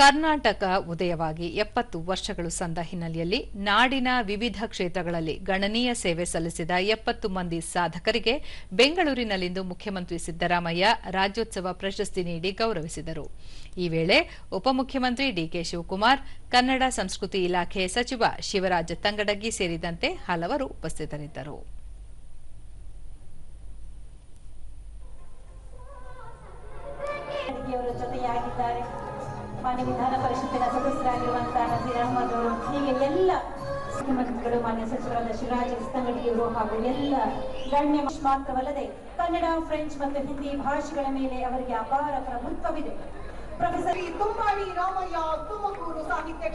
ಕರ್ನಾಟಕ ಉದಯವಾಗಿ ಎಪ್ಪತ್ತು ವರ್ಷಗಳು ಸಂದ ಹಿನ್ನೆಲೆಯಲ್ಲಿ ನಾಡಿನ ವಿವಿಧ ಕ್ಷೇತ್ರಗಳಲ್ಲಿ ಗಣನೀಯ ಸೇವೆ ಸಲ್ಲಿಸಿದ ಎಪ್ಪತ್ತು ಮಂದಿ ಸಾಧಕರಿಗೆ ಬೆಂಗಳೂರಿನಲ್ಲಿಂದು ಮುಖ್ಯಮಂತ್ರಿ ಸಿದ್ದರಾಮಯ್ಯ ರಾಜ್ಯೋತ್ಸವ ಪ್ರಶಸ್ತಿ ನೀಡಿ ಗೌರವಿಸಿದರು. ಈ ವೇಳೆ ಉಪಮುಖ್ಯಮಂತ್ರಿ ಡಿಕೆ ಶಿವಕುಮಾರ್, ಕನ್ನಡ ಸಂಸ್ಕೃತಿ ಇಲಾಖೆ ಸಚಿವ ಶಿವರಾಜ ತಂಗಡಗಿ ಸೇರಿದಂತೆ ಹಲವರು ಉಪಸ್ಥಿತರಿದ್ದರು. ಜೊತೆಯಾಗಿದ್ದಾರೆ. ಮಾನ್ಯ ವಿಧಾನ ಪರಿಷತ್ತಿನ ಸದಸ್ಯರಾಗಿರುವಂತಹ ನಜೀರ್ ಅಹಮದ್ ಅವರು, ಹೀಗೆ ಎಲ್ಲ ಮುಖ್ಯಮಂತ್ರಿಗಳು ಮಾನ್ಯ ಸಚಿವರಾದ ಶಿವರಾಜ್ ತಂಗಡಿಯವರು ಹಾಗೂ ಎಲ್ಲ ಗಣ್ಯ ಮಾತ್ರವಲ್ಲದೆ ಕನ್ನಡ, ಫ್ರೆಂಚ್ ಮತ್ತು ಹಿಂದಿ ಭಾಷೆಗಳ ಮೇಲೆ ಅವರಿಗೆ ಅಪಾರ ಪ್ರಭುತ್ವವಿದೆ. ಪ್ರೊಫೆಸರ್ ತುಂಬಾಡಿ ರಾಮಯ್ಯ ತುಮಕೂರು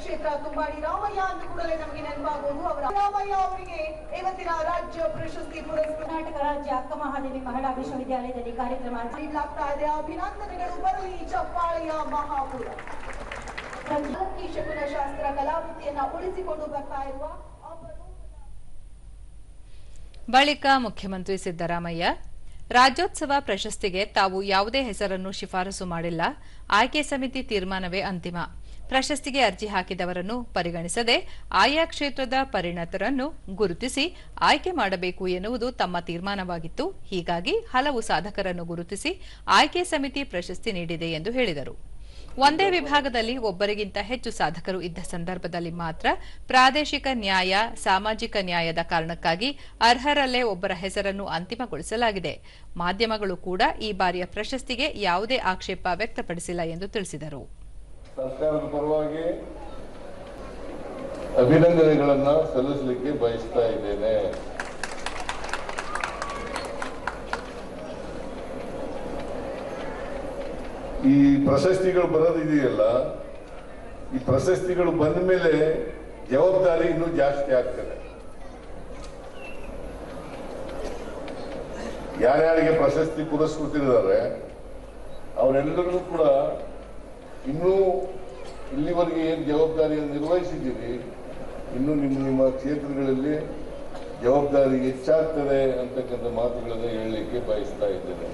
ಕ್ಷೇತ್ರ ತುಂಬಾಡಿ ರಾಮಯ್ಯ ಅಂದ ಕೂಡಲೇ ನಮಗೆ ನೆನಪಾಗುವುದು ಅವರ ರಾಮಯ್ಯ ಅವರಿಗೆ ಇವತ್ತಿನ ರಾಜ್ಯ ಪ್ರಶಸ್ತಿ ಪುರಸ್ಕೃತ ಕರ್ನಾಟಕ ರಾಜ್ಯ ಅಕ್ಕ ಮಹಾದೇವಿ ಮಹಿಳಾ ವಿಶ್ವವಿದ್ಯಾಲಯದಲ್ಲಿ ಕಾರ್ಯಕ್ರಮ ನೀಡಲಾಗ್ತಾ ಇದೆ. ಅಭಿನಂದನೆಗಳು. ಬರಲಿ ಚಪ್ಪಾಳೆಯ ಮಹಾಪುರ. ಶಕುನ ಶಾಸ್ತ್ರ ಕಲಾವೃತ್ತಿಯನ್ನ ಉಳಿಸಿಕೊಂಡು ಬರ್ತಾ ಇರುವ ಬಳಿಕ ಮುಖ್ಯಮಂತ್ರಿ ಸಿದ್ದರಾಮಯ್ಯ ರಾಜ್ಯೋತ್ಸವ ಪ್ರಶಸ್ತಿಗೆ ತಾವು ಯಾವುದೇ ಹೆಸರನ್ನು ಶಿಫಾರಸು ಮಾಡಿಲ್ಲ. ಆಯ್ಕೆ ಸಮಿತಿ ತೀರ್ಮಾನವೇ ಅಂತಿಮ. ಪ್ರಶಸ್ತಿಗೆ ಅರ್ಜಿ ಹಾಕಿದವರನ್ನು ಪರಿಗಣಿಸದೆ ಆಯಾ ಕ್ಷೇತ್ರದ ಪರಿಣತರನ್ನು ಗುರುತಿಸಿ ಆಯ್ಕೆ ಮಾಡಬೇಕು ಎನ್ನುವುದು ತಮ್ಮ ತೀರ್ಮಾನವಾಗಿತ್ತು. ಹೀಗಾಗಿ ಹಲವು ಸಾಧಕರನ್ನು ಗುರುತಿಸಿ ಆಯ್ಕೆ ಸಮಿತಿ ಪ್ರಶಸ್ತಿ ನೀಡಿದೆ ಎಂದು ಹೇಳಿದರು. ಒಂದೇ ವಿಭಾಗದಲ್ಲಿ ಒಬ್ಬರಿಗಿಂತ ಹೆಚ್ಚು ಸಾಧಕರು ಇದ್ದ ಸಂದರ್ಭದಲ್ಲಿ ಮಾತ್ರ ಪ್ರಾದೇಶಿಕ ನ್ಯಾಯ, ಸಾಮಾಜಿಕ ನ್ಯಾಯದ ಕಾರಣಕ್ಕಾಗಿ ಅರ್ಹರಲ್ಲೇ ಒಬ್ಬರ ಹೆಸರನ್ನು ಅಂತಿಮಗೊಳಿಸಲಾಗಿದೆ. ಮಾಧ್ಯಮಗಳು ಕೂಡ ಈ ಬಾರಿಯ ಪ್ರಶಸ್ತಿಗೆ ಯಾವುದೇ ಆಕ್ಷೇಪ ವ್ಯಕ್ತಪಡಿಸಿಲ್ಲ ಎಂದು ತಿಳಿಸಿದರು. ಸರ್ಕಾರದ ಪರವಾಗಿ ಅಭಿನಂದನೆಗಳನ್ನ ಸಲ್ಲಿಸಲಿಕ್ಕೆ ಬಯಸ್ತಾ ಇದ್ದೇನೆ. ಈ ಪ್ರಶಸ್ತಿಗಳು ಬರೋದಿದೆಯಲ್ಲ ಈ ಪ್ರಶಸ್ತಿಗಳು ಬಂದ ಮೇಲೆ ಜವಾಬ್ದಾರಿ ಇನ್ನೂ ಜಾಸ್ತಿ ಆಗ್ತದೆ. ಯಾರ್ಯಾರಿಗೆ ಪ್ರಶಸ್ತಿ ಪುರಸ್ಕೃತಿದ್ದಾರೆ ಅವರೆಲ್ಲರಿಗೂ ಕೂಡ ಇನ್ನೂ ಇಲ್ಲಿವರೆಗೆ ಏನು ಜವಾಬ್ದಾರಿಯನ್ನು ನಿರ್ವಹಿಸಿದ್ದೀರಿ, ಇನ್ನು ನಿಮ್ಮ ನಿಮ್ಮ ಕ್ಷೇತ್ರಗಳಲ್ಲಿ ಜವಾಬ್ದಾರಿ ಹೆಚ್ಚಾಗ್ತದೆ ಅಂತಕ್ಕಂಥ ಮಾತುಗಳನ್ನು ಹೇಳಲಿಕ್ಕೆ ಬಯಸ್ತಾ ಇದ್ದೇನೆ.